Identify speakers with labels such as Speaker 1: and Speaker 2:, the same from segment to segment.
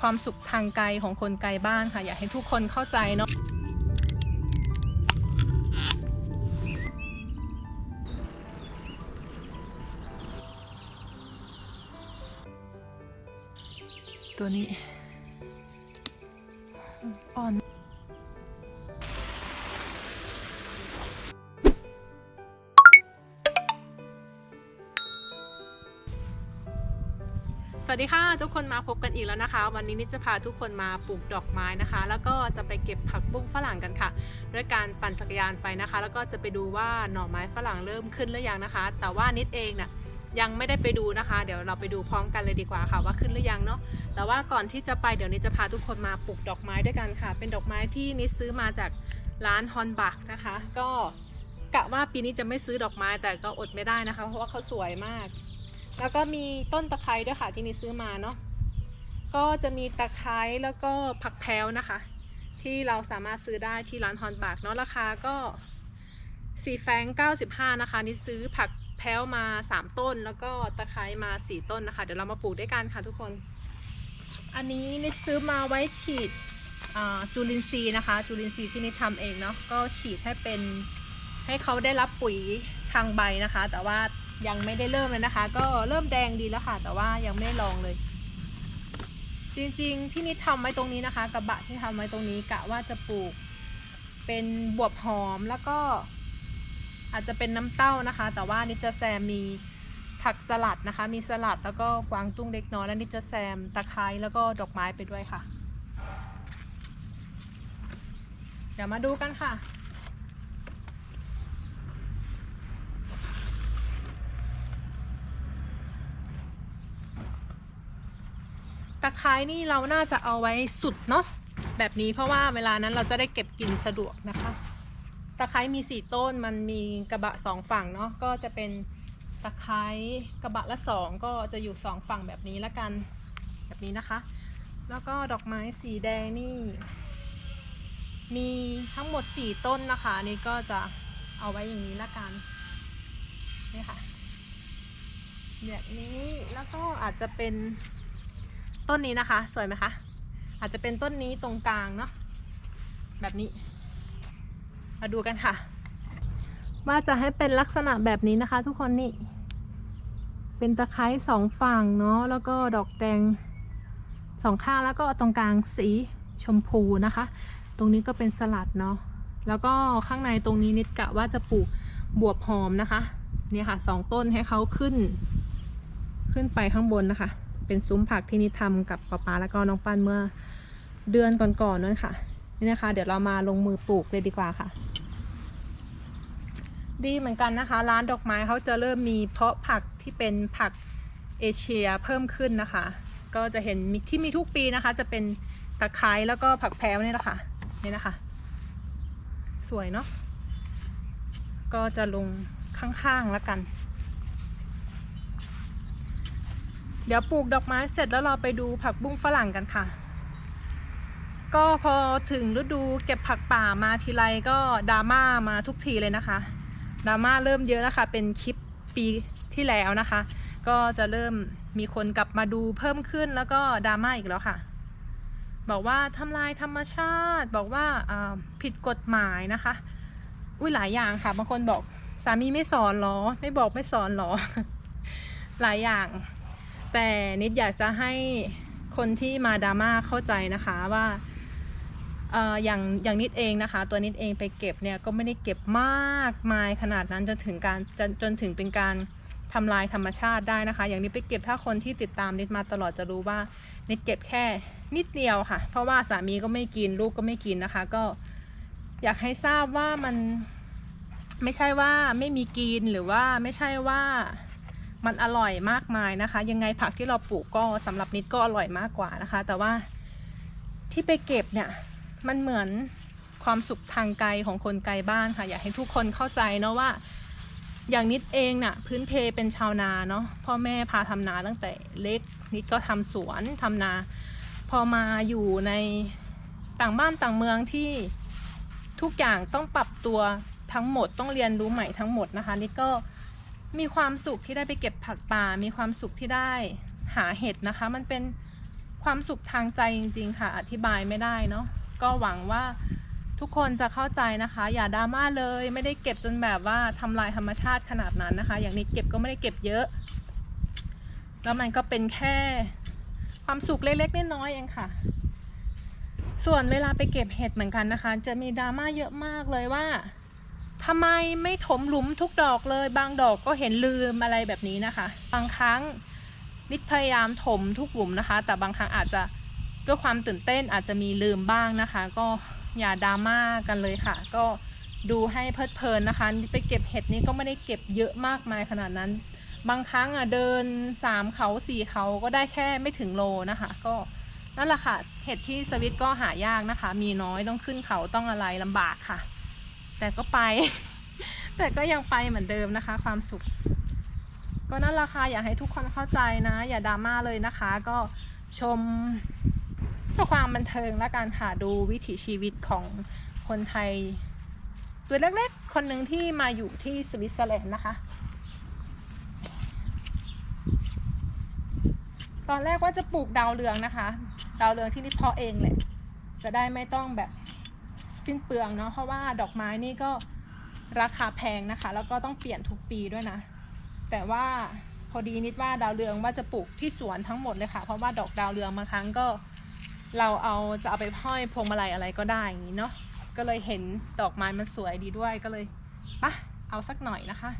Speaker 1: ความสุขทางไกลของคนไกลบ้านค่ะ อยากให้ทุกคนเข้าใจเนาะตัวนี้ สวัสดีค่ะทุกคนมาพบกันอีกแล้วนะคะ วันนี้นิดจะพาทุกคนมาปลูกดอกไม้นะคะ แล้วก็จะไปเก็บผักบุ้งฝรั่งกันค่ะ ด้วยการปั่นจักรยานไปนะคะ แล้วก็จะไปดูว่าหน่อไม้ฝรั่งเริ่มขึ้นหรือยังนะคะ แต่ว่านิดเองน่ะยังไม่ได้ไปดูนะคะ เดี๋ยวเราไปดูพร้อมกันเลยดีกว่าค่ะว่าขึ้นหรือยังเนาะแต่ว่าก่อนที่จะไปเดี๋ยวนิดจะพาทุกคนมาปลูกดอกไม้ด้วยกันค่ะ เป็นดอกไม้ที่นิดซื้อมาจากร้านฮอนบักนะคะ ก็กะว่าปีนี้จะไม่ซื้อดอกไม้แต่ก็อดไม่ได้นะคะ เพราะว่าเขาสวยมาก แล้วก็มีต้นตะไคร้ด้วยค่ะที่นิดซื้อมาเนาะก็จะมีตะไคร้แล้วก็ผักแพรวนะคะ ที่เราสามารถซื้อได้ที่ร้านฮอนบากเนาะราคาก็สี่แฟงเก้าสิบห้านะคะ นี่ซื้อผักแพรวมาสามต้น แล้วก็ตะไคร้มาสี่ต้นนะคะ เดี๋ยวเรามาปลูกด้วยกันค่ะทุกคน อันนี้นิดซื้อมาไว้ฉีดจุลินทรีย์นะคะ จุลินทรีย์ที่นิดทำเองเนาะก็ฉีดให้เป็นให้เขาได้รับปุ๋ยทางใบนะคะ แต่ว่า ยังไม่ได้เริ่มเลยนะคะ ก็เริ่มแดงดีแล้วค่ะ แต่ว่ายังไม่ได้ลองเลย จริงๆที่นิดทำไว้ตรงนี้นะคะ กระบะที่ทำไว้ตรงนี้กะว่าจะปลูก เป็นบวบหอมแล้วก็ อาจจะเป็นน้ำเต้านะคะ แต่ว่านิดจะแซมมีผักสลัดนะคะ มีสลัดแล้วก็กวางตุ้งเล็กน้อยแล้วนิดจะแซมตะไคร้แล้วก็ดอกไม้ไปด้วยค่ะ เดี๋ยวมาดูกันค่ะ ตะไคร้นี่เราน่าจะเอาไว้สุดเนาะแบบนี้เพราะว่าเวลานั้นเราจะได้เก็บกินสะดวกนะคะ ตะไคร้มีสี่ต้นมันมีกระบะสองฝั่งเนาะก็จะเป็นตะไคร้กระบะละสองก็จะอยู่สองฝั่งแบบนี้ละกันแบบนี้นะคะ แล้วก็ดอกไม้สีแดงนี่ มีทั้งหมดสี่ต้นนะคะนนี้ก็จะเอาไว้อย่างนี้ละกันนี่ค่ะแบบนี้แล้วก็อาจจะเป็น ต้นนี้นะคะ สวยไหมคะ อาจจะเป็นต้นนี้ตรงกลางเนาะแบบนี้ มาดูกันค่ะ ว่าจะให้เป็นลักษณะแบบนี้นะคะ ทุกคนนี่เป็นตะไคร้สองฝั่งเนาะแล้วก็ดอกแดงสองข้างแล้วก็ตรงกลางสีชมพูนะคะ ตรงนี้ก็เป็นสลัดเนาะแล้วก็ข้างในตรงนี้นิดกะว่าจะปลูกบวบหอมนะคะ เนี่ยค่ะสองต้นให้เขาขึ้น ขึ้นไปข้างบนนะคะ เป็นซุ้มผักที่นิดทำกับป๊าป๊าแล้วก็น้องปั้นเมื่อเดือนก่อนๆนั่นค่ะ นี่นะคะ เดี๋ยวเรามาลงมือปลูกเลยดีกว่าค่ะ ดีเหมือนกันนะคะ ร้านดอกไม้เขาจะเริ่มมีเพาะผักที่เป็นผักเอเชียเพิ่มขึ้นนะคะ ก็จะเห็นที่มีทุกปีนะคะ จะเป็นตะไคร้แล้วก็ผักแพรวนี่แหละค่ะนี่นะคะ สวยเนาะก็จะลงข้างๆแล้วกัน เดี๋ยวปลูกดอกไม้เสร็จแล้วเราไปดูผักบุ้งฝรั่งกันค่ะ ก็พอถึงฤดูเก็บผักป่ามาทีไรก็ดราม่ามาทุกทีเลยนะคะดราม่าเริ่มเยอะแล้วค่ะ เป็นคลิปปีที่แล้วนะคะ ก็จะเริ่มมีคนกลับมาดูเพิ่มขึ้นแล้วก็ดราม่าอีกแล้วค่ะ บอกว่าทำลายธรรมชาติ บอกว่าอ่าผิดกฎหมายนะคะ อุ้ยหลายอย่างค่ะบางคนบอกสามีไม่สอนหรอ ไม่บอกไม่สอนหรอ หลายอย่าง แต่นิดอยากจะให้คนที่มาดราม่าเข้าใจนะคะว่าอย่างอย่างนิดเองนะคะ ตัวนิดเองไปเก็บเนี่ยก็ไม่ได้เก็บมากมายขนาดนั้นจนถึงการจนจนถึงเป็นการทำลายธรรมชาติได้นะคะ อย่างนี้ไปเก็บถ้าคนที่ติดตามนิดมาตลอดจะรู้ว่านิดเก็บแค่นิดเดียวค่ะ เพราะว่าสามีก็ไม่กินลูกก็ไม่กินนะคะ ก็อยากให้ทราบว่ามันไม่ใช่ว่าไม่มีกินหรือว่าไม่ใช่ว่า มันอร่อยมากมายนะคะ ยังไงผักที่เราปลูกก็สำหรับนิดก็อร่อยมากกว่านะคะ แต่ว่าที่ไปเก็บเนี่ยมันเหมือนความสุขทางไกลของคนไกลบ้านค่ะ อยากให้ทุกคนเข้าใจเนาะว่า อย่างนิดเองน่ะพื้นเพเป็นชาวนาเนาะพ่อแม่พาทำนาตั้งแต่เล็กนิดก็ทำสวนทำนา พอมาอยู่ในต่างบ้านต่างเมืองที่ทุกอย่างต้องปรับตัวทั้งหมดต้องเรียนรู้ใหม่ทั้งหมดนะคะ นิดก็ มีความสุขที่ได้ไปเก็บผักป่า มีความสุขที่ได้หาเห็ดนะคะ มันเป็นความสุขทางใจจริง ๆ ค่ะ อธิบายไม่ได้เนาะ ก็หวังว่าทุกคนจะเข้าใจนะคะ อย่าดราม่าเลย ไม่ได้เก็บจนแบบว่าทำลายธรรมชาติขนาดนั้นนะคะ อย่างนี้เก็บก็ไม่ได้เก็บเยอะ แล้วมันก็เป็นแค่ความสุขเล็กๆน้อยๆเองค่ะ ส่วนเวลาไปเก็บเห็ดเหมือนกันนะคะ จะมีดราม่าเยอะมากเลยว่า ทำไมไม่ถมหลุมทุกดอกเลย บางดอกก็เห็นลืมอะไรแบบนี้นะคะ บางครั้งนิดพยายามถมทุกหลุมนะคะ แต่บางครั้งอาจจะด้วยความตื่นเต้นอาจจะมีลืมบ้างนะคะ ก็อย่าดราม่ากันเลยค่ะ ก็ดูให้เพลิดเพลินนะคะ ไปเก็บเห็ดนี้ก็ไม่ได้เก็บเยอะมากมายขนาดนั้น บางครั้งอะเดินสามเขาสี่เขาก็ได้แค่ไม่ถึงโลนะคะ ก็นั่นแหละค่ะ เห็ดที่สวิตก็หายากนะคะ มีน้อยต้องขึ้นเขาต้องอะไรลำบากค่ะ แต่ก็ไป แต่ก็ยังไปเหมือนเดิมนะคะ ความสุข ก็นั่นแหละค่ะอยากให้ทุกคนเข้าใจนะ อย่าดราม่าเลยนะคะ ก็ชมเพื่อความบันเทิงและการหาดูวิถีชีวิตของคนไทย ตัวเล็กๆ คนหนึ่งที่มาอยู่ที่สวิตเซอร์แลนด์นะคะ ตอนแรกว่าจะปลูกดาวเรืองนะคะ ดาวเรืองที่นี่เพาะเองแหละ จะได้ไม่ต้องแบบ สิ้นเปลืองเนาะเพราะว่าดอกไม้นี่ก็ราคาแพงนะคะ แล้วก็ต้องเปลี่ยนทุกปีด้วยนะ แต่ว่าพอดีนิดว่าดาวเรืองว่าจะปลูกที่สวนทั้งหมดเลยค่ะ เพราะว่าดอกดาวเรืองบางครั้งก็ เราเอาจะเอาไปห้อยพวงมาลัยอะไรก็ได้อย่างนี้เนาะก็เลยเห็นดอกไม้มันสวยดีด้วยก็เลยปะเอาสักหน่อยนะคะ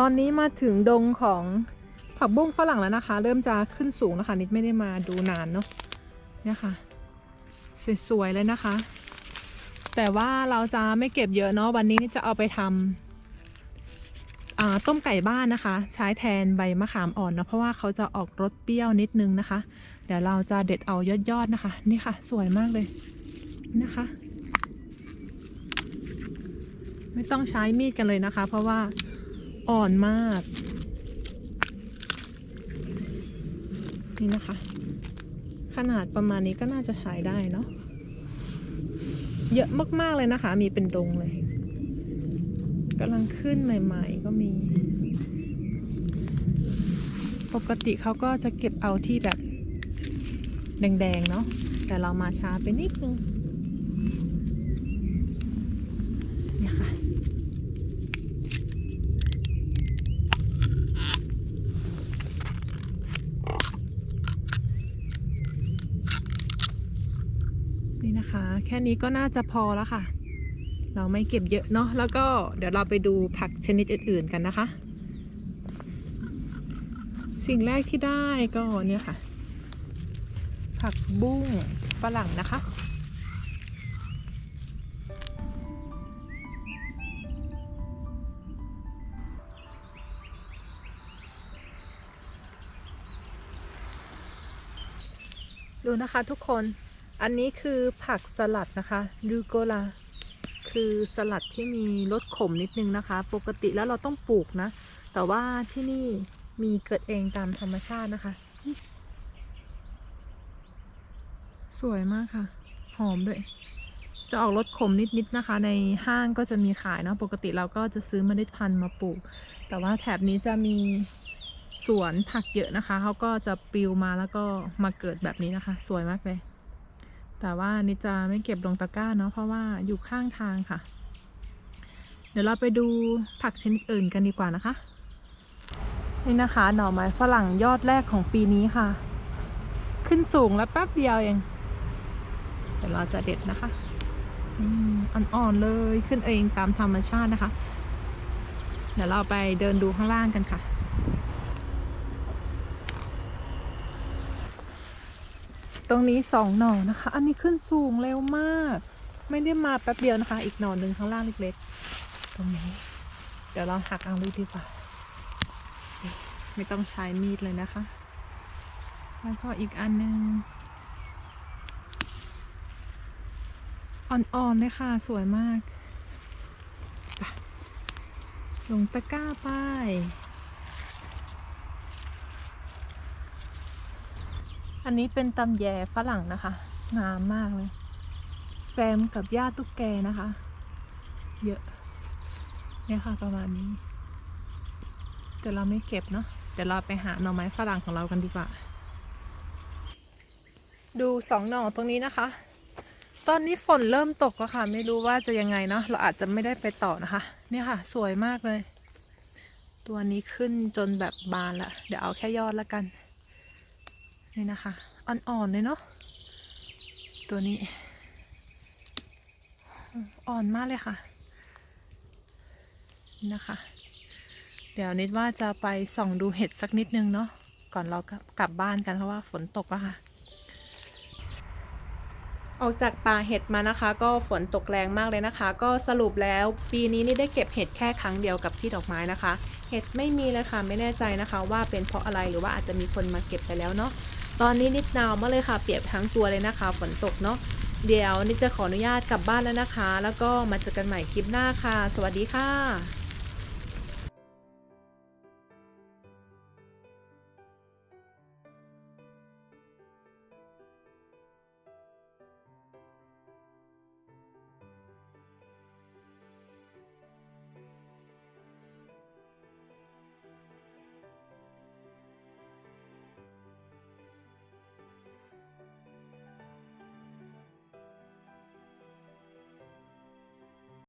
Speaker 1: ตอนนี้มาถึงดงของผักบุ้งฝรั่งแล้วนะคะ เริ่มจะขึ้นสูงแล้วค่ะนิดไม่ได้มาดูนานเนาะเนี่ยค่ะ สวยๆเลยนะคะ แต่ว่าเราจะไม่เก็บเยอะเนาะวันนี้จะเอาไปทำต้มไก่บ้านนะคะ ใช้แทนใบมะขามอ่อนเนาะเพราะว่าเขาจะออกรสเปรี้ยวนิดนึงนะคะ เดี๋ยวเราจะเด็ดเอายอดๆนะคะ นี่ค่ะ สวยมากเลยนะคะ ไม่ต้องใช้มีดกันเลยนะคะ เพราะว่า อ่อนมาก นี่นะคะ ขนาดประมาณนี้ก็น่าจะใช้ได้เนาะเยอะมาก ๆ เลยนะคะ มีเป็นดงเลยกำลังขึ้นใหม่ ๆ ก็มี ปกติเขาก็จะเก็บเอาที่แบบ แดง ๆ เนาะแต่เรามาช้าไปนิดนึงเนี่ยค่ะ นี่นะคะ แค่นี้ก็น่าจะพอแล้วค่ะ เราไม่เก็บเยอะเนาะแล้วก็เดี๋ยวเราไปดูผักชนิดอื่น ๆ กันนะคะ สิ่งแรกที่ได้ก็เนี่ยค่ะ ผักบุ้งฝรั่งนะคะดูนะคะทุกคน อันนี้คือผักสลัดนะคะดูโกลาคือสลัดที่มีรสขมนิดนึงนะคะ ปกติแล้วเราต้องปลูกนะ แต่ว่าที่นี่มีเกิดเองตามธรรมชาตินะคะ สวยมากค่ะ หอมด้วย จะออกรสขมนิดๆนะคะ ในห้างก็จะมีขายเนาะปกติเราก็จะซื้อเมล็ดพันธุ์มาปลูก แต่ว่าแถบนี้จะมีสวนผักเยอะนะคะเขาก็จะปลิวมาแล้วก็มาเกิดแบบนี้นะคะ สวยมากเลย แต่ว่านี่จะไม่เก็บลงตะกร้าเนาะเพราะว่าอยู่ข้างทางค่ะ เดี๋ยวเราไปดูผักชนิดอื่นกันดีกว่านะคะ นี่นะคะ หน่อไม้ฝรั่งยอดแรกของปีนี้ค่ะ ขึ้นสูงแล้วแป๊บเดียวเอง เดี๋ยวเราจะเด็ดนะคะอ่อนๆเลยขึ้นเองตามธรรมชาตินะคะ เดี๋ยวเราไปเดินดูข้างล่างกันค่ะ ตรงนี้สองหน่อนะคะ อันนี้ขึ้นสูงเร็วมาก ไม่ได้มาแป๊บเดียวนะคะ อีกหน่อหนึ่งข้างล่างเล็กๆ ตรงนี้ เดี๋ยวเราหักเอาเลยดีกว่า ไม่ต้องใช้มีดเลยนะคะ แล้วก็อีกอันหนึ่งอ่อนๆเลยค่ะ สวยมากไปลงตะกร้าไป อันนี้เป็นตำแยฝรั่งนะคะ งามมากเลย แซมกับย่าตุ๊กแกนะคะ เยอะ เนี่ยค่ะประมาณนี้เดี๋ยวเราไม่เก็บเนาะ เดี๋ยวเราไปหาหน่อไม้ฝรั่งของเรากันดีกว่า ดูสองหน่อตรงนี้นะคะ ตอนนี้ฝนเริ่มตกแล้วค่ะ ไม่รู้ว่าจะยังไงเนาะ เราอาจจะไม่ได้ไปต่อนะคะ เนี่ยค่ะ สวยมากเลย ตัวนี้ขึ้นจนแบบบานละ เดี๋ยวเอาแค่ยอดละกัน นี่นะคะ อ่อนๆเลยเนาะตัวนี้ อ่อนมากเลยค่ะนี่นะคะ เดี๋ยวนิดว่าจะไปส่องดูเห็ดสักนิดนึงเนาะก่อนเรากลับบ้านกันเพราะว่าฝนตกแล้วค่ะ ออกจากป่าเห็ดมานะคะ ก็ฝนตกแรงมากเลยนะคะ ก็สรุปแล้วปีนี้นี่ได้เก็บเห็ดแค่ครั้งเดียวกับพี่ดอกไม้นะคะ เห็ดไม่มีเลยค่ะไม่แน่ใจนะคะ ว่าเป็นเพราะอะไรหรือว่าอาจจะมีคนมาเก็บไปแล้วเนาะ ตอนนี้นิดหนาวมากเลยค่ะ เปียกทั้งตัวเลยนะคะ ฝนตกเนาะเดี๋ยวนิดจะขออนุญาตกลับบ้านแล้วนะคะ แล้วก็มาเจอกันใหม่คลิปหน้าค่ะ สวัสดีค่ะ